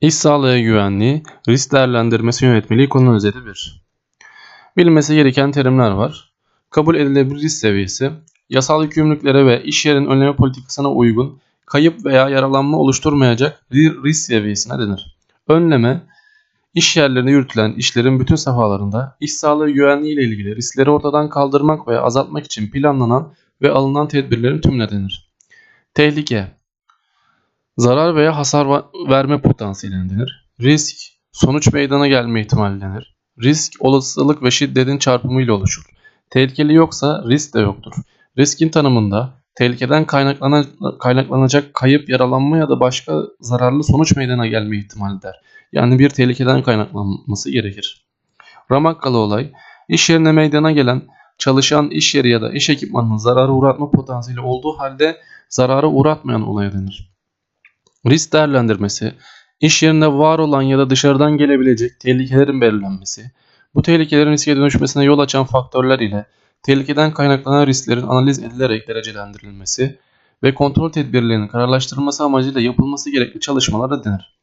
İş sağlığı güvenliği, risk değerlendirmesi yönetmeliği konu özeti 1. Bilinmesi gereken terimler var. Kabul edilebilir risk seviyesi, yasal yükümlülüklere ve iş yerinin önleme politikasına uygun, kayıp veya yaralanma oluşturmayacak risk seviyesine denir. Önleme, iş yerlerinde yürütülen işlerin bütün safhalarında iş sağlığı güvenliği ile ilgili riskleri ortadan kaldırmak veya azaltmak için planlanan ve alınan tedbirlerin tümüne denir. Tehlike, zarar veya hasar verme potansiyeline denir. Risk, sonuç meydana gelme ihtimali denir. Risk, olasılık ve şiddetin çarpımıyla oluşur. Tehlikeli yoksa risk de yoktur. Riskin tanımında tehlikeden kaynaklanan, kaynaklanacak kayıp, yaralanma ya da başka zararlı sonuç meydana gelme ihtimali der. Yani bir tehlikeden kaynaklanması gerekir. Ramakkalı olay, iş yerine meydana gelen çalışan iş yeri ya da iş ekipmanının zarara uğratma potansiyeli olduğu halde zarara uğratmayan olaya denir. Risk değerlendirmesi, iş yerinde var olan ya da dışarıdan gelebilecek tehlikelerin belirlenmesi, bu tehlikelerin riske dönüşmesine yol açan faktörler ile tehlikeden kaynaklanan risklerin analiz edilerek derecelendirilmesi ve kontrol tedbirlerinin kararlaştırılması amacıyla yapılması gerekli çalışmalara denir.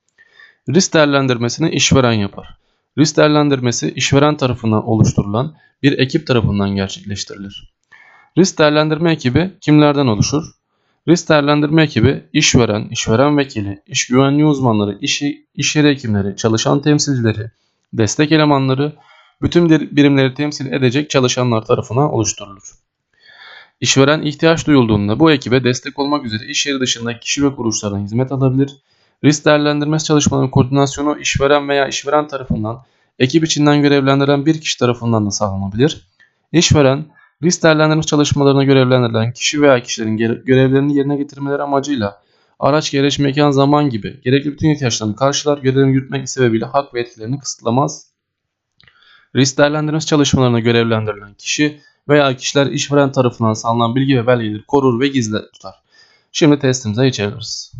Risk değerlendirmesini işveren yapar. Risk değerlendirmesi işveren tarafından oluşturulan bir ekip tarafından gerçekleştirilir. Risk değerlendirme ekibi kimlerden oluşur? Risk değerlendirme ekibi işveren, işveren vekili, iş güvenliği uzmanları, iş, iş yeri hekimleri, çalışan temsilcileri, destek elemanları, bütün bir- birimleri temsil edecek çalışanlar tarafından oluşturulur. İşveren ihtiyaç duyulduğunda bu ekibe destek olmak üzere iş yeri dışındaki kişi ve kuruluşlardan hizmet alabilir. Risk değerlendirmesi çalışmalarının koordinasyonu işveren veya işveren tarafından, ekip içinden görevlendirilen bir kişi tarafından da sağlanabilir. İşveren, risk değerlendirme çalışmalarına görevlendirilen kişi veya kişilerin görevlerini yerine getirmeleri amacıyla araç, gereç, mekan, zaman gibi gerekli bütün ihtiyaçlarını karşılar, görevlerini yürütmek sebebiyle hak ve etkilerini kısıtlamaz. Risk değerlendirmesi çalışmalarına görevlendirilen kişi veya kişiler işveren tarafından sağlanan bilgi ve belgeleri korur ve gizli tutar. Şimdi testimize geçebiliriz.